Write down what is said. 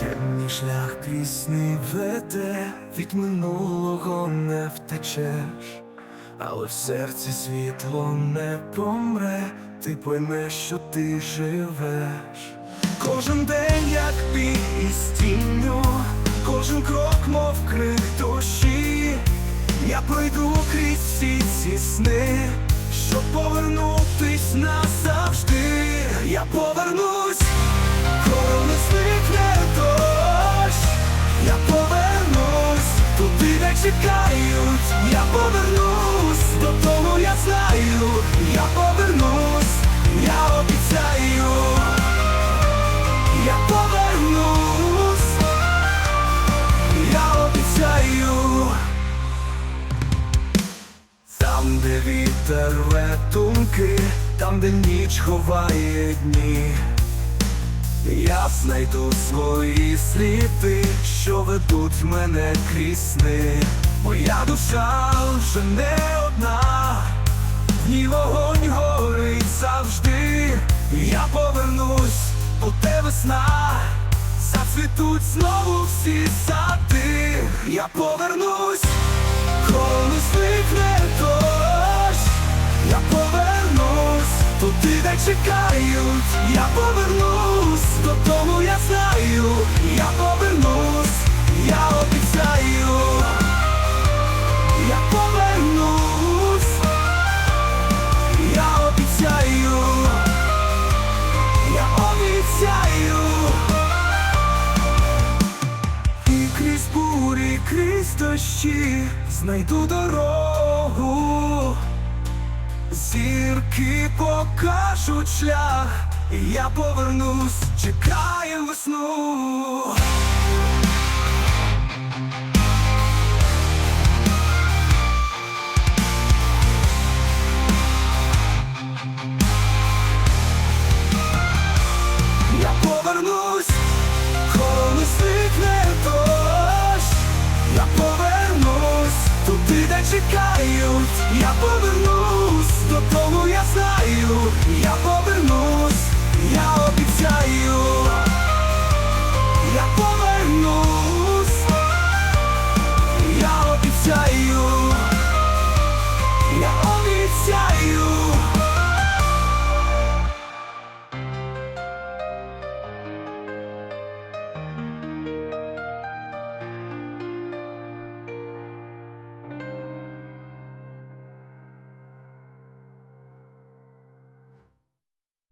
Темний шлях пісні веде, від минулого не втечеш, але в серці світло не помре, ти поймеш, що ти живеш. Кожен день, як бій Я пройду крізь всі ці сни, щоб повернутись назавжди. Я повернусь, коли не зникне дощ. Я повернусь туди, де чекають. Я повернусь, Там, де вітер рве думки, там, де ніч ховає дні, я знайду свої сліди, що ведуть мене крізь сни. Моя душа вже не одна, в ній вогонь горить завжди. Я повернусь, буде весна, зацвітуть знову всі сади. Я повернусь, коли звикне дощі знайду дорогу. Зірки покажуть шлях, і я повернусь, чекаю весну. чекають, я повернусь, до додому я знаю, я повернусь.